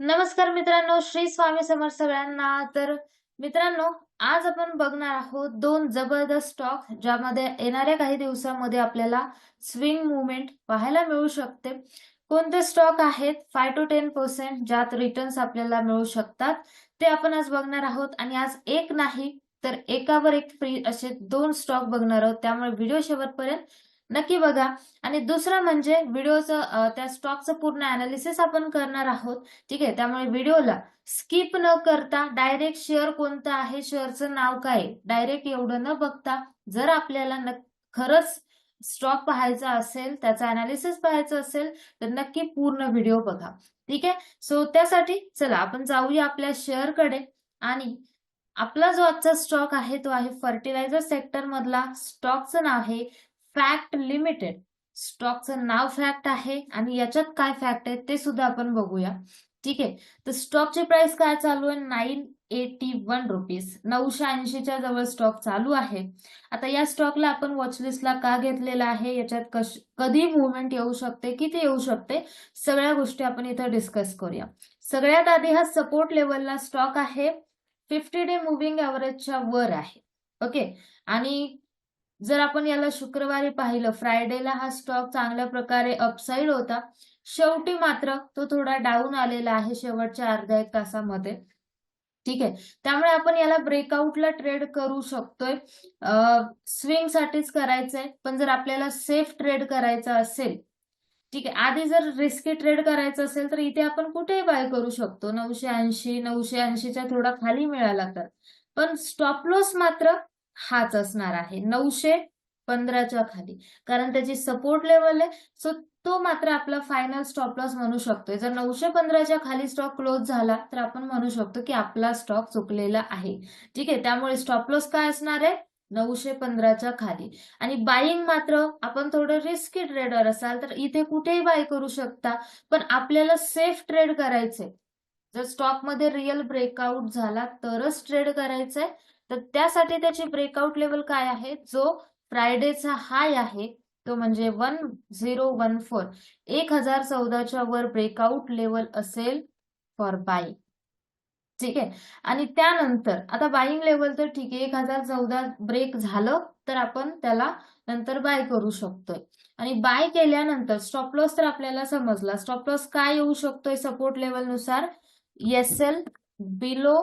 नमस्कार मित्रांनो श्री स्वामी समर्थ सगळ्यांना. तर मित्रांनो आज आपण बघणार आहोत दोन जबरदस्त स्टॉक ज्यामध्ये येणाऱ्या काही दिवसामध्ये आपल्याला स्विंग मुवमेंट पाहायला मिळू शकते. कोणते स्टॉक आहेत? फाय टू टेन पर्सेंट ज्यात रिटर्न्स आपल्याला मिळू शकतात. ते आपण आज बघणार आहोत. आणि आज एक नाही तर एकावर एक फ्री असे दोन स्टॉक बघणार आहोत. त्यामुळे व्हिडिओ शेवटपर्यंत नक्की बघा. आणि दुसरं म्हणजे व्हिडिओचं त्या स्टॉकचं पूर्ण अनालिसिस आपण करणार आहोत. ठीक आहे? त्यामुळे व्हिडिओला स्किप न करता डायरेक्ट शेअर कोणतं आहे? शेअरचं नाव काय? डायरेक्ट एवढं न बघता जर आपल्याला खरंच स्टॉक पाहायचा असेल त्याचा अनालिसिस पाहायचं असेल तर नक्की पूर्ण व्हिडिओ बघा. ठीक आहे? सो त्यासाठी चला आपण जाऊया आपल्या शेअरकडे आणि आपला जो आजचा स्टॉक आहे तो आहे फर्टिलायझर सेक्टर मधला. स्टॉकचं नाव आहे फॅक्ट लिमिटेड. स्टॉकचं नाव फॅक्ट आहे आणि याच्यात काय फॅक्ट आहे ते सुद्धा आपण बघूया. ठीक आहे? तर स्टॉकची प्राइस काय चालू आहे? Nine eighty one rupees. नऊशे ऐंशीच्या जवळ स्टॉक चालू आहे. आता या स्टॉकला आपण वॉचलिस्टला का घेतलेला आहे? याच्यात कश कधी मुवमेंट येऊ शकते? किती येऊ शकते? सगळ्या गोष्टी आपण इथं डिस्कस करूया. सगळ्यात आधी हा सपोर्ट लेवलला स्टॉक आहे. फिफ्टी डे मुव्हिंग ॲव्हरेजच्या वर आहे. ओके? आणि जर आपण याला शुक्रवारी पाहिलं फ्रायडेला हा स्टॉक चांगल्या प्रकारे अपसाईड होता. शेवटी मात्र तो थोडा डाऊन आलेला आहे शेवटच्या अर्ध्या एक तासामध्ये. ठीक आहे. त्यामुळे आपण याला ब्रेकआउटला ट्रेड करू शकतोय. स्विंग साठीच करायचंय पण जर आपल्याला सेफ ट्रेड करायचा असेल ठीक आहे. आधी जर रिस्की ट्रेड करायचं असेल तर इथे आपण कुठेही बाय करू शकतो. नऊशे ऐंशी नऊशे ऐंशीच्या थोडा खाली मिळाला तर. पण स्टॉप लॉस मात्र हाच असणार आहे. नऊशे पंधराच्या खाली. कारण त्याची सपोर्ट लेवल आहे. सो तो मात्र आपला फायनल स्टॉप लॉस म्हणू शकतोय. जर नऊशे पंधराच्या खाली स्टॉक क्लोज झाला तर आपण म्हणू शकतो की आपला स्टॉक चुकलेला आहे. ठीक आहे? त्यामुळे स्टॉप लॉस काय असणार आहे? नऊशे पंधराच्या खाली. आणि बाईंग मात्र आपण थोडं रिस्की ट्रेडर असाल तर इथे कुठेही बाय करू शकता. पण आपल्याला सेफ ट्रेड करायचंय. जर स्टॉकमध्ये रिअल ब्रेकआउट झाला तरच ट्रेड करायचंय. तर त्यासाठी त्याची ब्रेकआउट लेवल काय आहे? जो फ्रायडेचा हाय आहे तो म्हणजे वन झिरो वन फोर. एक हजार चौदाच्या वर ब्रेकआउट लेवल असेल फॉर बाय ठीक आहे? आणि त्यानंतर आता बाईंग लेवल तर ठीक आहे एक हजार चौदा ब्रेक झालं तर आपण त्याला नंतर बाय करू शकतोय. आणि बाय केल्यानंतर स्टॉप लॉस तर आपल्याला समजला. स्टॉप लॉस काय येऊ शकतोय support लेवलनुसार? S L below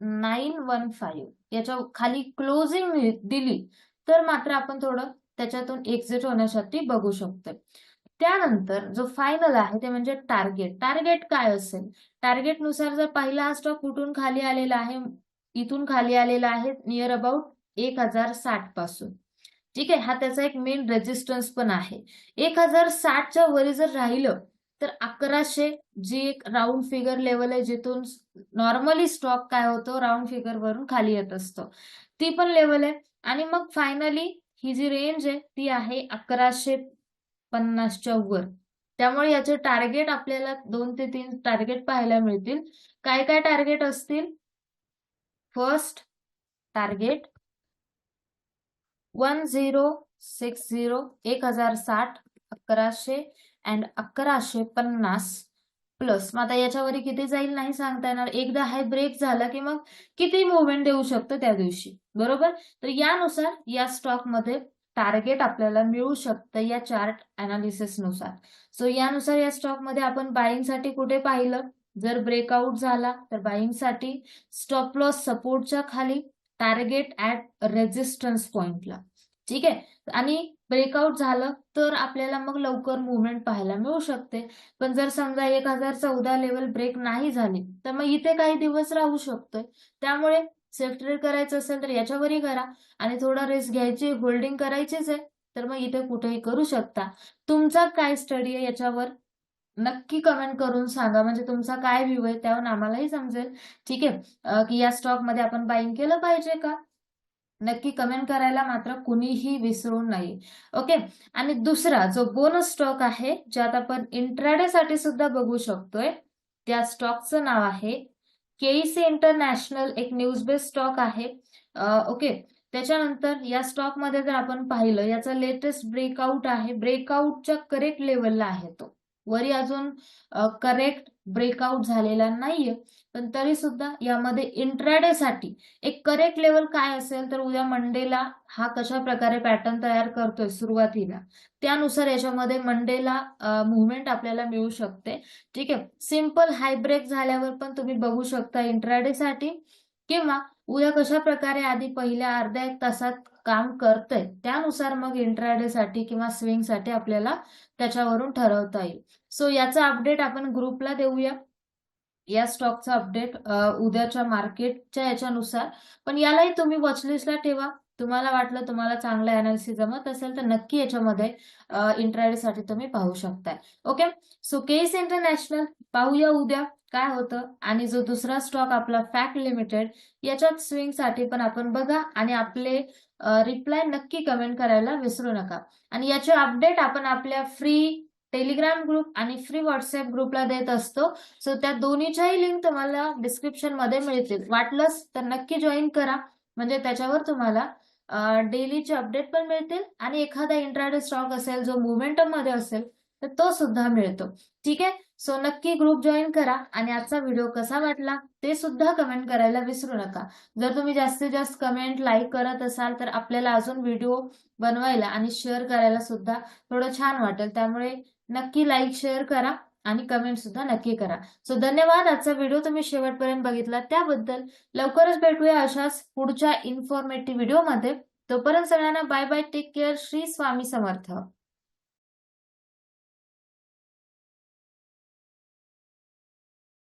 nine one five याच्या खाली क्लोजिंग दिली तर मात्र आपण थोडं त्याच्यातून एक्झिट होण्यासाठी बघू शकतोय. त्यानंतर जो फायनल आहे ते म्हणजे टार्गेट टार्गेट काय असेल? टार्गेटनुसार जर पहिला हा स्टॉक कुठून खाली आलेला आहे? इथून खाली आलेला आहे नियर अबाउट एक हजार साठपासून. ठीक आहे? हा त्याचा एक मेन रेजिस्टन्स पण आहे. एक हजार साठच्या वरी जर राहिलं तर अकराशे जी एक राऊंड फिगर लेवल आहे जिथून नॉर्मली स्टॉक काय होतो राऊंड फिगर वरून खाली येत असतो. ती पण लेवल आहे. आणि मग फायनली ही जी रेंज आहे ती आहे अकराशे पन्नासच्या वर. त्यामुळे याचे टार्गेट आपल्याला दोन ते तीन टार्गेट पाहायला मिळतील. काय काय टार्गेट असतील? First target one zero six zero एक हजार साठ अकराशे अँड अकराशे पन्नास प्लस मग आता याच्यावर किती जाईल नाही सांगता येणार. एकदा हाय ब्रेक झाला की मग किती मुवमेंट देऊ शकतो त्या दिवशी. बरोबर? तर यानुसार या स्टॉकमध्ये टार्गेट आपल्याला मिळू शकतं या चार्ट अनालिसिसनुसार. सो यानुसार या स्टॉकमध्ये आपण बाईंगसाठी कुठे पाहिलं? जर ब्रेकआउट झाला तर बाईंगसाठी स्टॉप लॉस सपोर्टच्या खाली टार्गेट ऍट रेजिस्टन्स पॉइंटला ठीक आहे? आणि ब्रेकआउट झालं तर आपल्याला मग लवकर मुवमेंट पाहायला मिळू शकते. पण जर समजा एक हजार चौदा लेवल ब्रेक नाही झाली तर मग इथे काही दिवस राहू शकतोय. त्यामुळे सेफ ट्रेड करायचं असेल तर याच्यावरही करा. आणि थोडा रिस्क घ्यायची होल्डिंग करायचीच आहे तर मग इथे कुठेही करू शकता. तुमचा काय स्टडी आहे याच्यावर? नक्की कमेंट करून सांगा. म्हणजे तुमचा काय व्ह्यू आहे त्यावर आम्हालाही समजेल. ठीक आहे? की या स्टॉकमध्ये आपण बाईंग केलं पाहिजे का? नक्की कमेंट करायला मात्र कुणीही विसरू नये. ओके आणि दुसरा जो बोनस स्टॉक आहे ज्यात आपण इंट्राडे साठी सुद्धा बघू शकतोय त्या स्टॉकचं नाव आहे केईसी इंटरनॅशनल एक न्यूज बेस्ड स्टॉक आहे. ओके त्याच्यानंतर या स्टॉकमध्ये जर आपण पाहिलं याचा लेटेस्ट ब्रेकआउट आहे. ब्रेकआउटच्या करेक्ट लेवलला आहे तो. वरी अजून करेक्ट ब्रेकआउट झालेला नाहीये. पण तरी सुद्धा यामध्ये इंट्राडे साठी एक करेक्ट लेवल काय असेल तर उद्या मंडेला हा कशा प्रकारे पॅटर्न तयार करतोय सुरुवातीला त्यानुसार याच्यामध्ये मंडेला मुवमेंट आपल्याला मिळू शकते. ठीक आहे? सिंपल हाय ब्रेक झाल्यावर पण तुम्ही बघू शकता इंट्राडे साठी. किंवा उद्या कशा प्रकारे आधी पहिल्या अर्ध्या एक तासात काम करतंय त्यानुसार मग इंट्राडे साठी किंवा स्विंगसाठी आपल्याला त्याच्यावरून ठरवता येईल. सो याचा अपडेट आपण ग्रुपला देऊया. या स्टॉकचा अपडेट उद्याच्या मार्केटच्या याच्यानुसार. पण यालाही तुम्ही वॉचलिस्टला ठेवा. तुम्हाला वाटलं तुम्हाला चांगलं अनालिसिस जमत असेल तर नक्की याच्यामध्ये इंट्राडे साठी तुम्ही पाहू शकताय. ओके सो केस इंटरनॅशनल पाहूया उद्या काय होतं. आणि जो दुसरा स्टॉक आपला फॅक्ट लिमिटेड याच्यात स्विंगसाठी पण आपण बघा आणि आपले रिप्लाय नक्की कमेंट करायला विसरू नका. आणि याचे अपडेट आपण आपल्या फ्री टेलिग्राम ग्रुप आणि फ्री व्हॉट्सअप ग्रुपला देत असतो. सो त्या दोन्हीच्याही लिंक तुम्हाला डिस्क्रिप्शनमध्ये मिळतील. वाटलंच तर नक्की जॉईन करा. म्हणजे त्याच्यावर तुम्हाला डेलीचे अपडेट पण मिळतील आणि एखादा इंट्राडे स्टॉक असेल जो मुवमेंटममध्ये असेल तर तो सुद्धा मिळतो. ठीक आहे? सो नक्की ग्रुप जॉईन करा आणि आजचा व्हिडिओ कसा वाटला ते सुद्धा कमेंट करायला विसरू नका. जर तुम्ही जास्तीत जास्त कमेंट लाईक करत असाल तर आपल्याला अजून व्हिडिओ बनवायला आणि शेअर करायला सुद्धा थोडं छान वाटेल. त्यामुळे नक्की लाईक शेअर करा. आणि कमेंट सुद्धा नक्की करा. सो धन्यवाद. आजचा व्हिडिओ तुम्ही शेवटपर्यंत बघितला. त्याबद्दल लवकरच भेटूया अशाच पुढच्या इन्फॉर्मेटिव्ह व्हिडिओमध्ये तोपर्यंत सगळ्यांना bye bye take care Shri Swami Samarth.